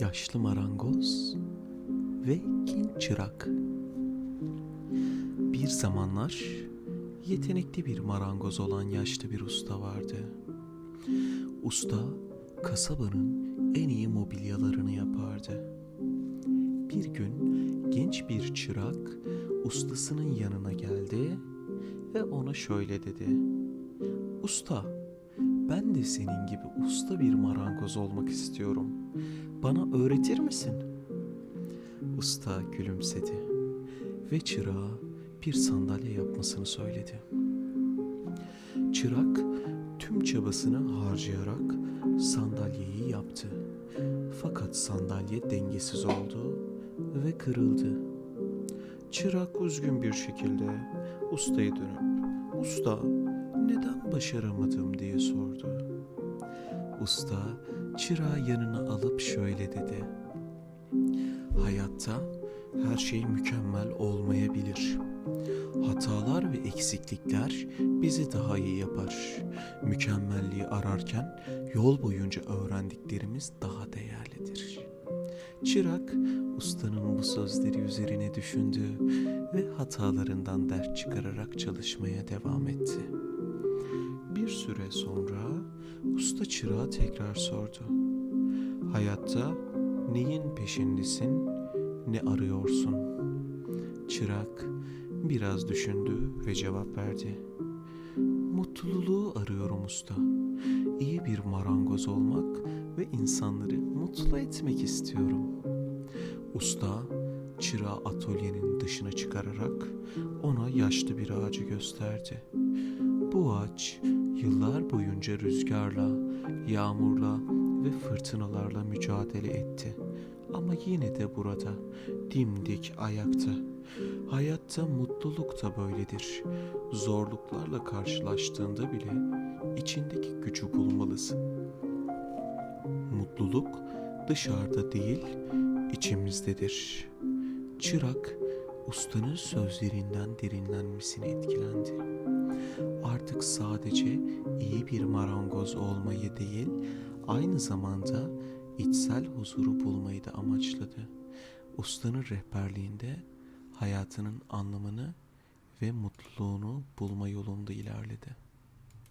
Yaşlı marangoz ve genç çırak. Bir zamanlar yetenekli bir marangoz olan yaşlı bir usta vardı. Usta kasabanın en iyi mobilyalarını yapardı. Bir gün genç bir çırak ustasının yanına geldi ve ona şöyle dedi. Usta, ben de senin gibi usta bir marangoz olmak istiyorum. Bana öğretir misin? Usta gülümsedi ve çırağa bir sandalye yapmasını söyledi. Çırak tüm çabasını harcayarak sandalyeyi yaptı. Fakat sandalye dengesiz oldu ve kırıldı. Çırak üzgün bir şekilde ustaya dönüp "Usta, başaramadım?" diye sordu. Usta çırağı yanına alıp şöyle dedi. Hayatta her şey mükemmel olmayabilir. Hatalar ve eksiklikler bizi daha iyi yapar. Mükemmelliği ararken yol boyunca öğrendiklerimiz daha değerlidir. Çırak ustanın bu sözleri üzerine düşündü ve hatalarından ders çıkararak çalışmaya devam etti. Süre sonra usta çırağa tekrar sordu. Hayatta neyin peşindesin, ne arıyorsun? Çırak biraz düşündü ve cevap verdi. Mutluluğu arıyorum usta. İyi bir marangoz olmak ve insanları mutlu etmek istiyorum. Usta çırağı atölyenin dışına çıkararak ona yaşlı bir ağacı gösterdi. Bu ağaç yıllar boyunca rüzgarla, yağmurla ve fırtınalarla mücadele etti. Ama yine de burada dimdik ayakta. Hayatta mutluluk da böyledir. Zorluklarla karşılaştığında bile içindeki gücü bulmalısın. Mutluluk dışarıda değil, içimizdedir. Çırak ustanın sözlerinden derinlenmesine etkilendi. Artık sadece iyi bir marangoz olmayı değil, aynı zamanda içsel huzuru bulmayı da amaçladı. Ustanın rehberliğinde hayatının anlamını ve mutluluğunu bulma yolunda ilerledi.